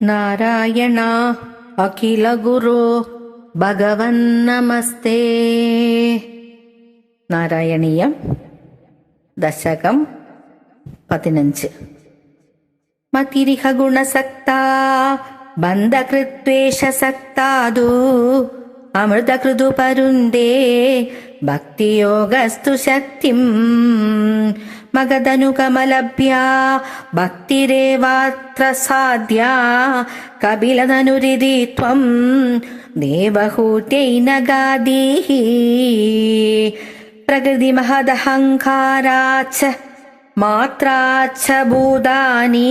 नारायणा अखिलगुरो भगवन्नमस्ते नारायणीयं दशकं पतिनञ्च मतिरिह गुणसक्ता बन्धकृत्वेषसक्तादु अमृतकृदुपरुन्दे भक्तियोगस्तु शक्तिम् മഗധനുകമലഭ്യ ഭക്തിരേവാത്ര സാധ്യ കപിലധനുരിതി ത്വം ദേവഹൂത്യൈനഗാദീः പ്രകൃതി മഹദഹങ്കാരാച്ച മാത്രാച്ച ഭൂതാനി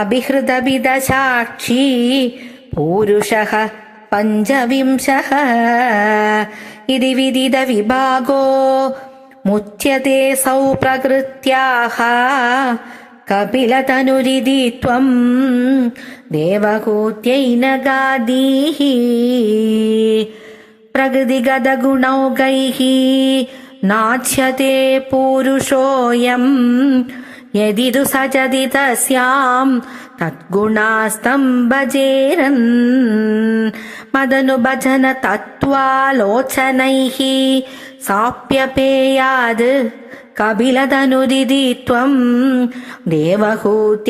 അഭിഹൃതവിദസാക്ഷി പൂരുഷः പഞ്ചവിംശः. ഇതി मुच्यते सौ प्रकृत्याः कपिलतनुरि त्वम् देवहूत्यैन गादीः प्रकृतिगदगुणौ नाच्यते पूरुषोऽयम् यदि तु सचति तस्याम् भजेरन् मदनुभजन तत्त्वालोचनैः साप्यपेयाद् कपिलतनुदिति त्वं देवहूत्यैनगादीः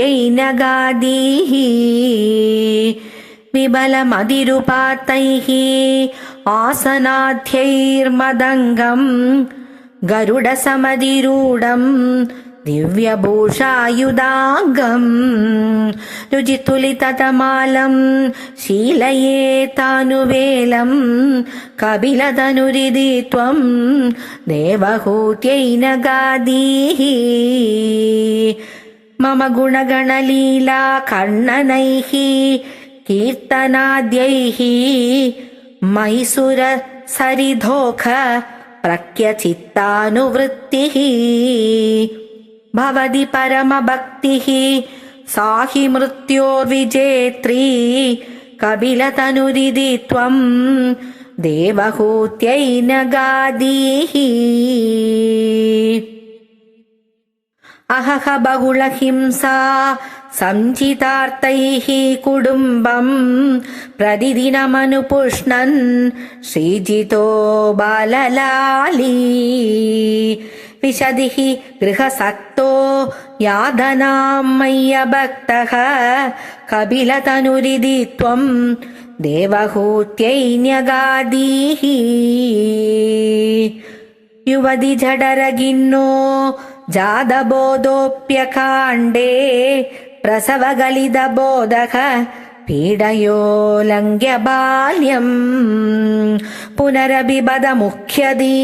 विबलमधिरुपातैः आसनाध्यैर्मदङ्गम् गरुडसमधिरूढम् ദിവ്യഭൂഷായുധാംഗം രുചിതുലിതമാലം ശീലയേ താനുവേലം കപിലതനുരിതി ത്വം ദേവഹൂത്യൈനഗാദീः മമ ഗുണഗണലീലാ കർണനൈः കീർത്തനാദ്യൈः മൈസുര സരിധോഖ പ്രഖ്യചിത്താനുവൃത്തിः भवति परमभक्तिः सा हि मृत्योर्विजेत्री कपिलतनुरिति त्वम् देवहूत्यै न गादीः अहह बहुलहिंसा सञ्चितार्तैः कुटुम्बम् प्रतिदिनमनुपुष्णन् श्रीजितो बाललाली विशदिः गृहसक्तो यादनां मय्यभक्तः कपिलतनुरिति त्वं देवहूत्यैन्यगादीः युवति जडरगिन्नो जातबोधोऽप्यकाण्डे प्रसवगलितबोधः പീഡയോ ലംഘ്യ ബാല്യം പുനരഭിപദമുഖ്യതി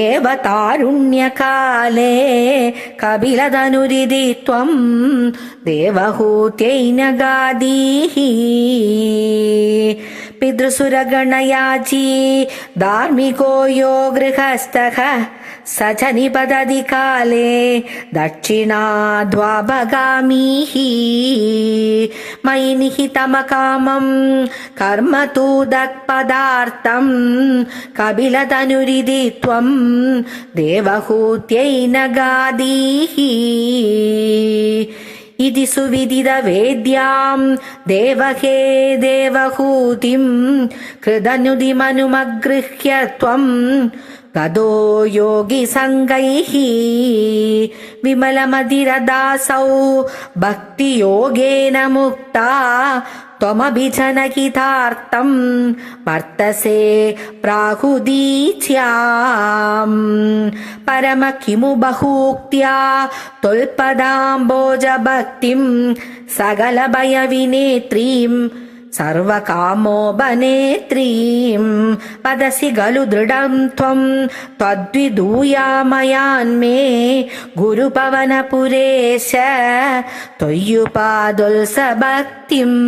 ഏവ താരുണ്യകാലേ കപിലതനുരിതി ത്വം ദേവഹൂത്യൈനഗാദീः പിതൃസുരഗണയാചി ധാർമ്മികോ യോ ഗൃഹസ്ഥः स च निपतति काले दक्षिणाद्वाभगामीः मयि निहितमकामं कर्म तु दत्पदार्थं कपिलतनुरिति त्वं देवहूत्यैनगादीः इति सुविदितवेद्यां देवहे देवहूतिं कृतनुदिमनुमगृह्य त्वं गदो योगिसङ्गैः विमलमधिरदासौ भक्तियोगेन मुक्ता। त्वमभिजनहितार्थं वर्तसे प्राहुदीच्याम्। परम किमु बहूक्त्या त्वल्पदाम्बोजभक्तिं सकलभयविनेत्रीम् सर्वकामोपनेत्रीम् पदसि गलु दृढम् त्वम् त्वद्विदूयामयान्मे गुरुपवनपुरेश त्वय्युपादुल्सभक्तिम्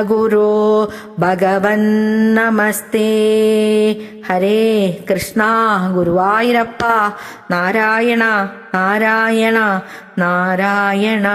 ഗുരു ഭഗവൻ നമസ്തേ. ഹരേ കൃഷ്ണ ഗുരുവായൂരപ്പ നാരായണ നാരായണ നാരായണ.